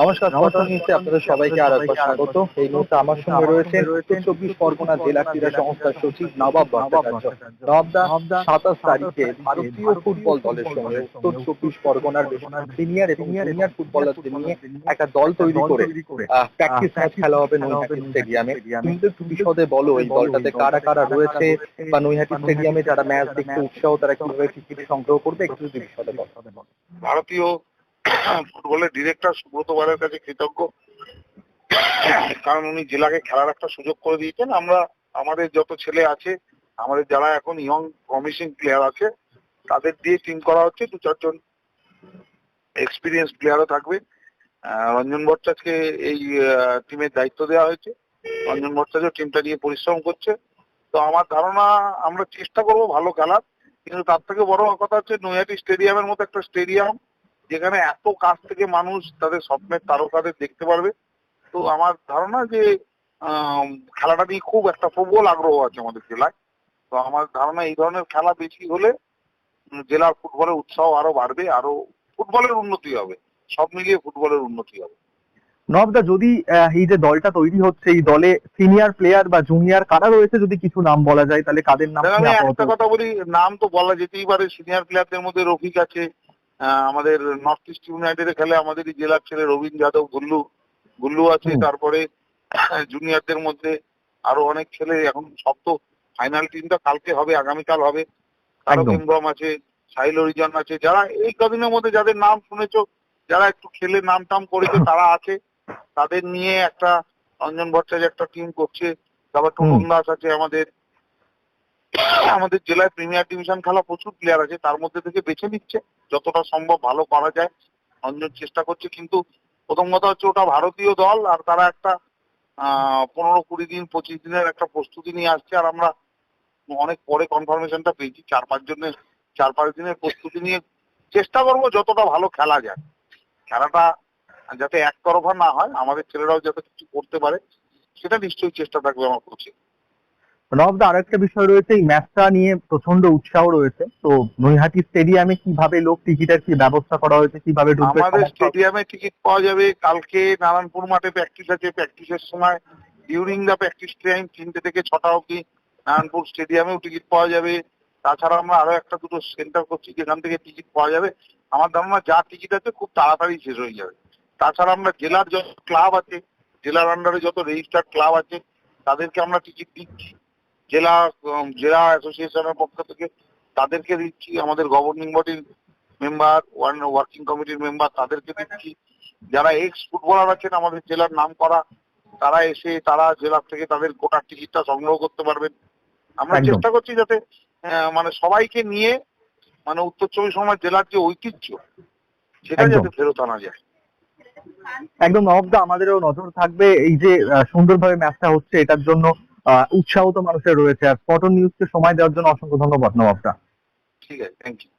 নমস্কার স্পটন নিউজে আপনাদের সবাইকে আর একবার স্বাগত। এই মুহূর্তে আমার সঙ্গে রয়েছেন চব্বিশ পরগনা জেলা ক্রীড়া সংস্থার সচিব নবাব ভট্টাচার্য। নবাবদা সাতাশ তারিখে ভারতীয় ফুটবল দলের সঙ্গে উত্তর চব্বিশ পরগনার সিনিয়র এবং জুনিয়র ফুটবলারদের নিয়ে একটা দল তৈরি করে। প্র্যাকটিস ম্যাচ খেলা হবে নৈহাটি স্টেডিয়ামে কিন্তু একটু বিশদে বলো এই দলটাতে কারা কারা রয়েছে? বা নৈহাটি স্টেডিয়ামে যারা ম্যাচ দেখতে উৎসাহ তারা কীভাবে টিকিট সংগ্রহ করবে? একটু যদি বিশদে বলো। ভারতীয় ফুটবলের ডিরেক্টর সুব্রত বারের কাছে কৃতজ্ঞ। কারণ উনি জেলাকে খেলার একটা সুযোগ করে দিয়েছেন। আমরা, আমাদের যত ছেলে আছে, আমাদের যারা এখন ইয়ং প্রমিসিং প্লেয়ার আছে, তাদের দিয়ে টিম করা হচ্ছে। দু চারজন এক্সপিরিয়েন্স প্লেয়ারও থাকবে। রঞ্জন ভট্টাচার্যকে এই টিমের দায়িত্ব দেওয়া হয়েছে। রঞ্জন ভট্টাচার্য টিমটা নিয়ে পরিশ্রম করছে। তো আমার ধারণা, আমরা চেষ্টা করব ভালো খেলার। কিন্তু তার থেকে বড় কথা হচ্ছে নৈহাটি স্টেডিয়ামের মতো একটা স্টেডিয়াম যেখানে এত কাছ থেকে মানুষ তাদের স্বপ্নের তারকাদের দেখতে পারবে। তো আমার ধারণা যে খেলাটা নিয়ে খুব একটা প্রবল আগ্রহ আছে আমাদের জেলায়। তো আমার ধারণা এই ধরনের খেলা বেশি হলে জেলার ফুটবলের উৎসাহ আরও বাড়বে আরও ফুটবলের উন্নতি হবে। সব মিলিয়ে ফুটবলের উন্নতি হবে। নবদা যদি এই যে দলটা তৈরি হচ্ছে এই দলে সিনিয়র প্লেয়ার বা জুনিয়র কারা রয়েছে যদি কিছু নাম বলা যায় তাহলে কাদের নাম আমি একটা কথা বলি নাম তো বলা যেতেই পারে সিনিয়র প্লেয়ারদের মধ্যে রফিক আছে আমাদের নর্থ ইস্ট ইউনাইটেডে খেলে আমাদের জেলার ছেলে রবীন যাদব গুল্লু। গুল্লু আছে তারপরে জুনিয়রদের মধ্যে আরও অনেক ছেলে এখন সব তো ফাইনাল টিমটা কালকে হবে আগামীকাল হবে। ইমরম আছে সাহিল হরিজন আছে যারা এই কদিনের মধ্যে যাদের নাম শুনেছো যারা একটু খেলে নাম টাম করেছে তারা আছে। তাদের নিয়ে একটা রঞ্জন ভট্টাচার্য একটা টিম করছে। তারপর টুটুন দাস আছে আমাদের। আমাদের জেলায় প্রিমিয়ার ডিভিশন খেলা প্রচুর প্লেয়ার আছে তার মধ্যে থেকে বেছে নিচ্ছে। যতটা সম্ভব ভালো করা যায় রঞ্জন চেষ্টা করছে। কিন্তু প্রথম কথা হচ্ছে ওটা ভারতীয় দল, আর তারা একটা পনেরো কুড়ি দিন, পঁচিশ দিনের একটা প্রস্তুতি নিয়ে আসছে, আর আমরা অনেক পরে কনফার্মেশনটা পেয়েছি। চার পাঁচ জনের, চার পাঁচ দিনের প্রস্তুতি নিয়ে চেষ্টা করব যতটা ভালো খেলা যায়। খেলাটা যাতে একতরফা না হয়, আমাদের ছেলেরাও যাতে কিছু করতে পারে, সেটা নিশ্চয়ই চেষ্টা থাকবে আমার কোচে নবদা আরেকটা বিষয় রয়েছে, এই ম্যাচটা নিয়ে প্রচণ্ড উৎসাহ রয়েছে। তো নৈহাটি স্টেডিয়ামে কীভাবে লোক টিকিটের কি ব্যবস্থা করা হয়েছে, কীভাবে আমাদের স্টেডিয়ামে টিকিট পাওয়া যাবে। কালকে নারায়ণপুর মাঠে প্র্যাকটিস আছে। প্র্যাকটিসের সময় ডিউরিং দ্য প্র্যাকটিস টাইম তিনটে থেকে ছটা অবধি নারায়ণপুর স্টেডিয়ামেও টিকিট পাওয়া যাবে। তাছাড়া আমরা আরও একটা দুটো সেন্টার করছি, যেখান থেকে টিকিট পাওয়া যাবে। আমার ধারণা, যা টিকিট আছে, খুব তাড়াতাড়ি শেষ হয়ে যাবে। তাছাড়া আমরা জেলার যত ক্লাব আছে, জেলার আন্ডারে যত রেজিস্টার্ড ক্লাব আছে, তাদেরকে আমরা টিকিট দিচ্ছি। জেলা জেলা অ্যাসোসিয়েশনের পক্ষ থেকে তাদেরকে দিচ্ছি আমাদের গভর্নিং বডির মেম্বার ওয়ান ওয়ার্কিং কমিটির মেম্বার তাদেরকে দিচ্ছি। যারা এক্স ফুটবলার আছেন আমাদের জেলার নাম করা তারা এসে তারা জেলা থেকে তাদের কোটার টিকিটটা সংগ্রহ করতে পারবেন। আমরা চেষ্টা করছি যাতে মানে সবাইকে নিয়ে মানে উত্তর চব্বিশ পরগনা জেলার যে ঐতিহ্য সেটা যাতে ফেরত আনা যায়। একদম নবদা আমাদেরও নজর থাকবে এই যে সুন্দরভাবে ম্যাচটা হচ্ছে এটার জন্য উৎসাহ তো মানুষের রয়েছে। আর ফটো নিউজকে সময় দেওয়ার জন্য অসংখ্য ধন্যবাদ নবাবটা ঠিক আছে থ্যাংক ইউ